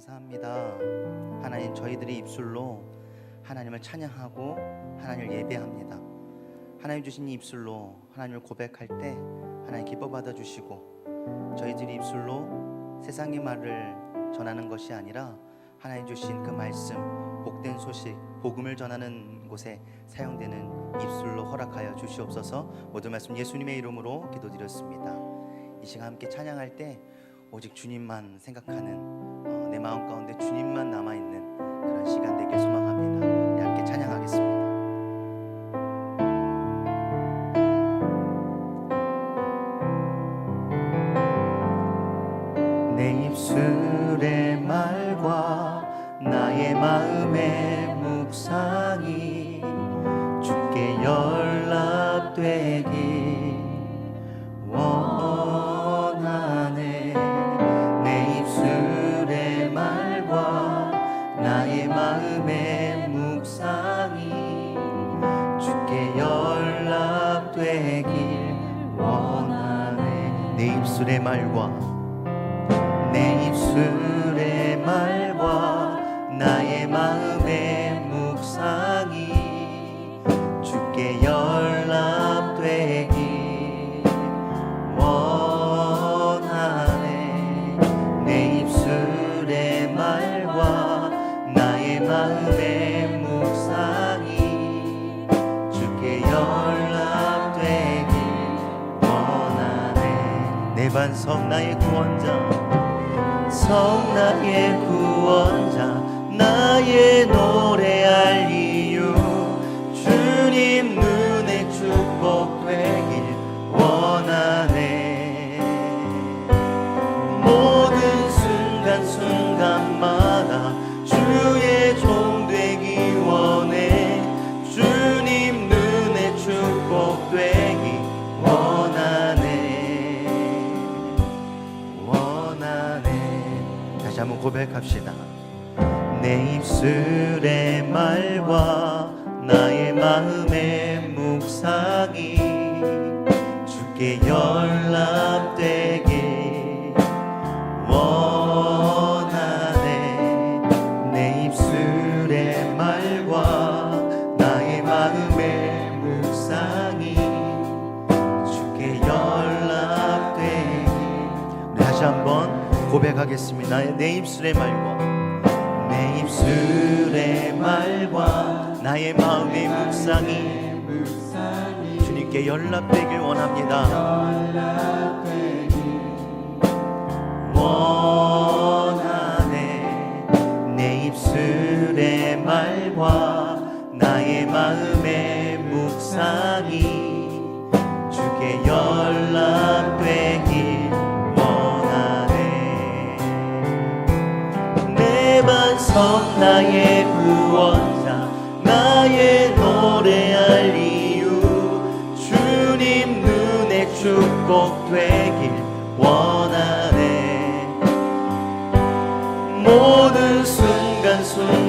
감사합니다. 하나님 저희들의 입술로 하나님을 찬양하고 하나님을 예배합니다. 하나님 주신 이 입술로 하나님을 고백할 때 하나님 기뻐 받아 주시고 저희들이 입술로 세상의 말을 전하는 것이 아니라 하나님 주신 그 말씀 복된 소식 복음을 전하는 곳에 사용되는 입술로 허락하여 주시옵소서 모든 말씀 예수님의 이름으로 기도드렸습니다. 이 시간 함께 찬양할 때 오직 주님만 생각하는 어, 내 마음 가운데 주님만 남아 있는 그런 시간 되길 소망합니다. 함께 찬양하겠습니다. 내 입술의 말과 나의 마음의 묵상 말과 나의 마음의 묵상이 주께 연락되길 원하네. 내 입술의 말과 내 입술의 말과 나의 마음의 마음의 묵상이 주께 연락되길 원하네. 내 반석 나의 구원자 성 나의 구원자 나의 노래할 이 고백합시다. 내 입술의 말과 나의 마음의 묵상이 주께 연락되길 원하네. 내 입술의 말과 나의 마음의 묵상이 주께 연락되길 우리 다시 한번 고백하겠습니다. 내 입술의 말과 내 입술의 말과 나의 마음의 묵상이 주님께 연락되길 원합니다. 원하네. 내 입술의 말과 나의 마음의 묵상이 축복되길 원하네. 모든 순간순간마다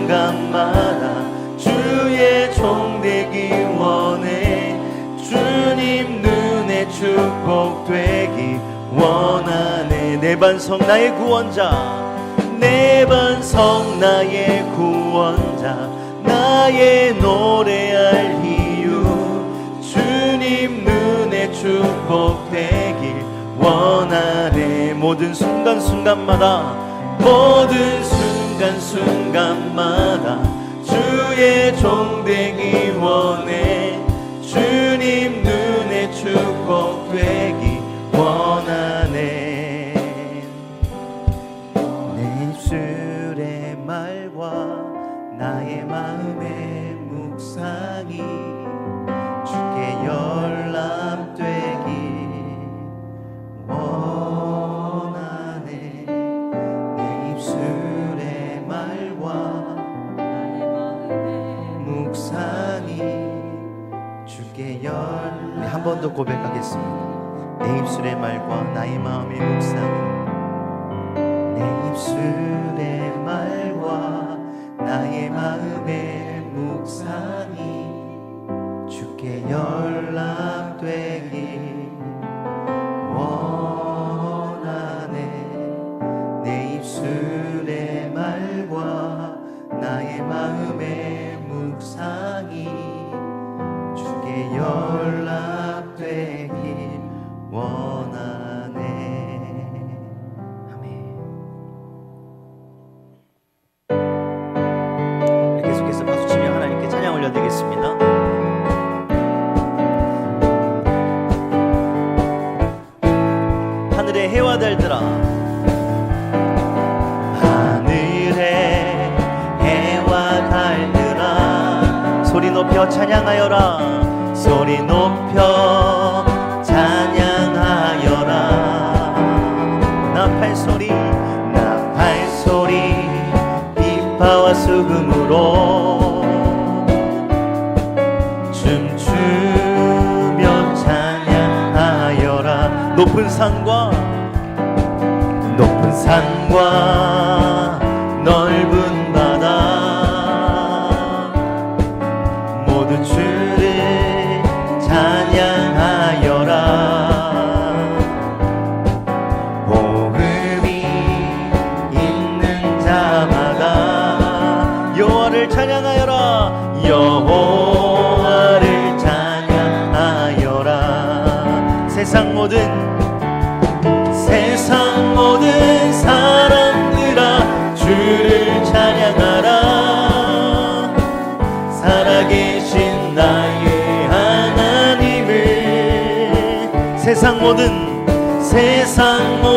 주의 종 되기 원해. 주님 눈에 축복 되기 원하네. 내 반석 나의 구원자 내 반석 나의 구원자 나의 노래할 되길 원하네. 모든 순간순간마다 모든 순간순간마다 주의 종 되기 원해 있습니다. 내 입술의 말과 나의 마음의 묵상은 내 입술의 말과 나의 마음의 묵상이 주께 연락되길 원하네 내 입술의 말과 나의 마음의 묵상이 주께 연락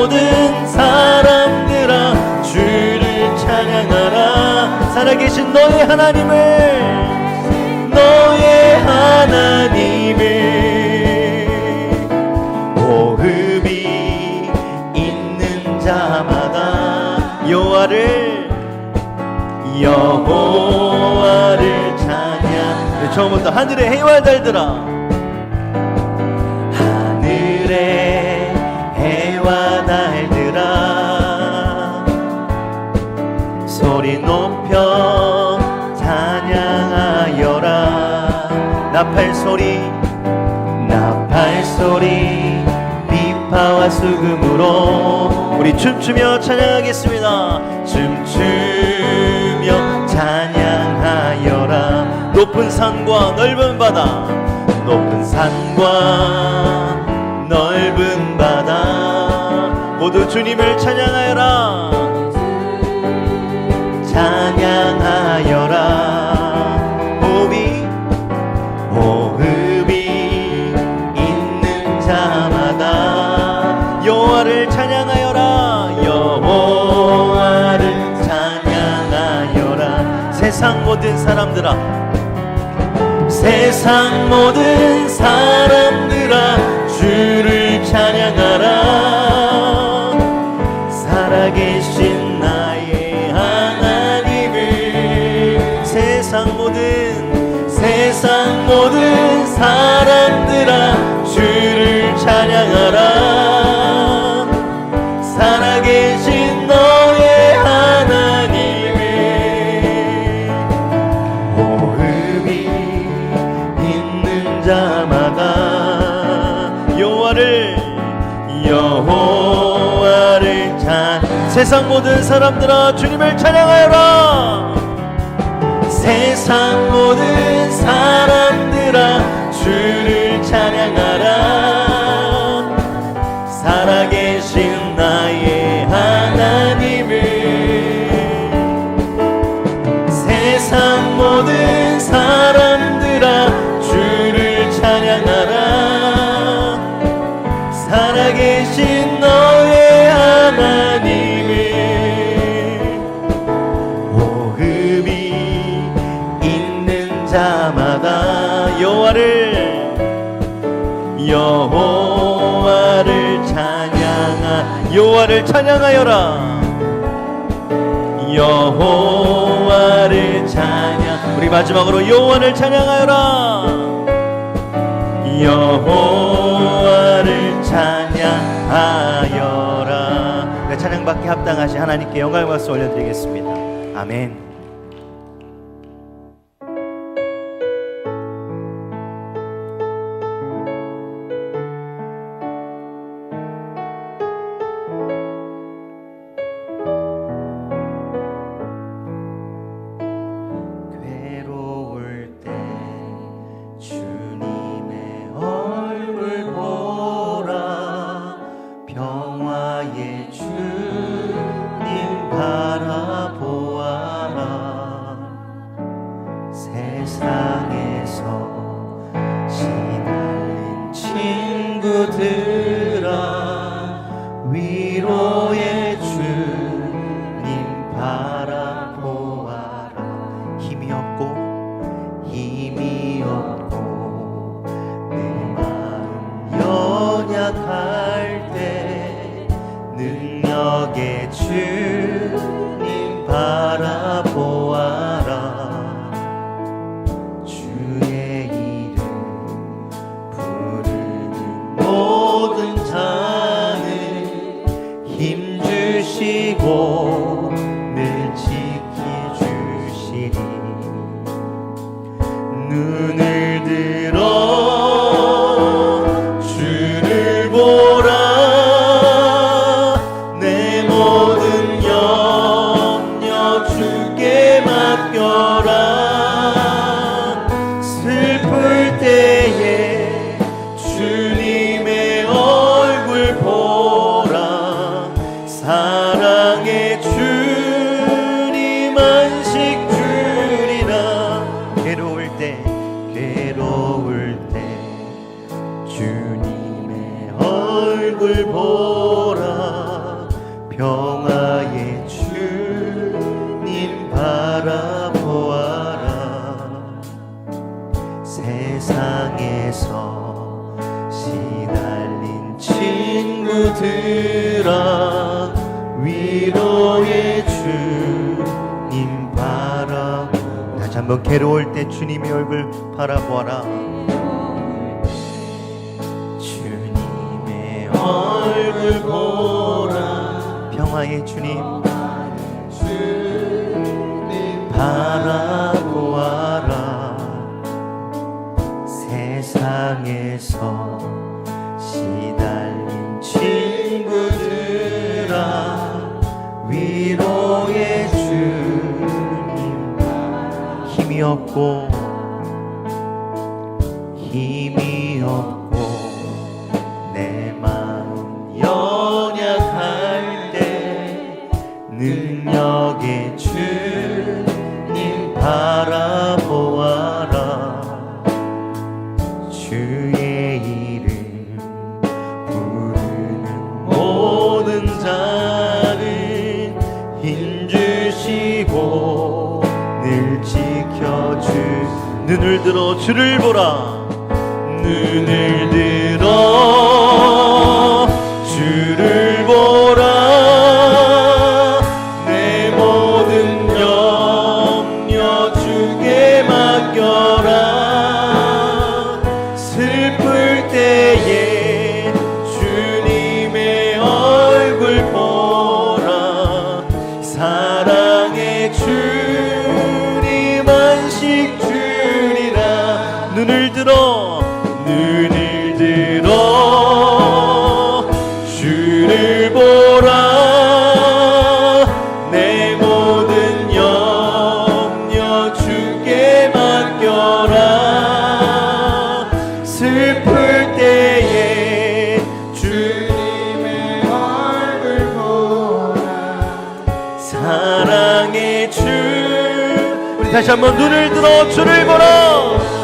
모든 사람들아 주를 찬양하라. 살아계신 너의 하나님을 너의 하나님을. 복음이 있는 자마다 여호와를 여호와를 찬양. 네, 처음부터 하늘의 해와 달들아 소리 높여 찬양하여라. 나팔 소리 나팔 소리 비파와 수금으로 우리 춤추며 찬양하겠습니다. 춤추며 찬양하여라. 높은 산과 넓은 바다 높은 산과 넓은 바다. 모두 주님을 찬양하여라 찬양하여라. 호흡이 호흡이 있는 자마다 여호와를 찬양하여라. 여호와를 찬양하여라. 세상 모든 사람들아 세상 모든 사람 모든 사람들아 주를 찬양하라. 살아계신 너의 하나님을 호흡이 있는 자마다 여호와를 여호와를 찬 세상 모든 사람들아 주님을 찬양하여라. 세상 모든 사람 들아 주를 찬양하 자마다. 여호와를 여호와를 찬양하 여호와를 찬양하여라. 여호와를 찬양 우리 마지막으로 여호와를 찬양하여라. 여호와를 찬양하여라. 네, 찬양받기 합당하신 하나님께 영광의 박수 올려드리겠습니다. 아멘 to 고 한번 괴로울 때 주님의 얼굴 바라보아라. 주님의 얼굴 보라. 평화의 주님 바라보아라. 세상에서 어렵고 힘이 눈을 들어 주를 보라. 눈을 들어 주를 보라. 내 모든 염려 주게 맡겨라. 슬플 때에 주님의 얼굴 보라. 사랑의 주 주. 우리 다시 한번 눈을 들어 주를 보라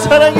사랑이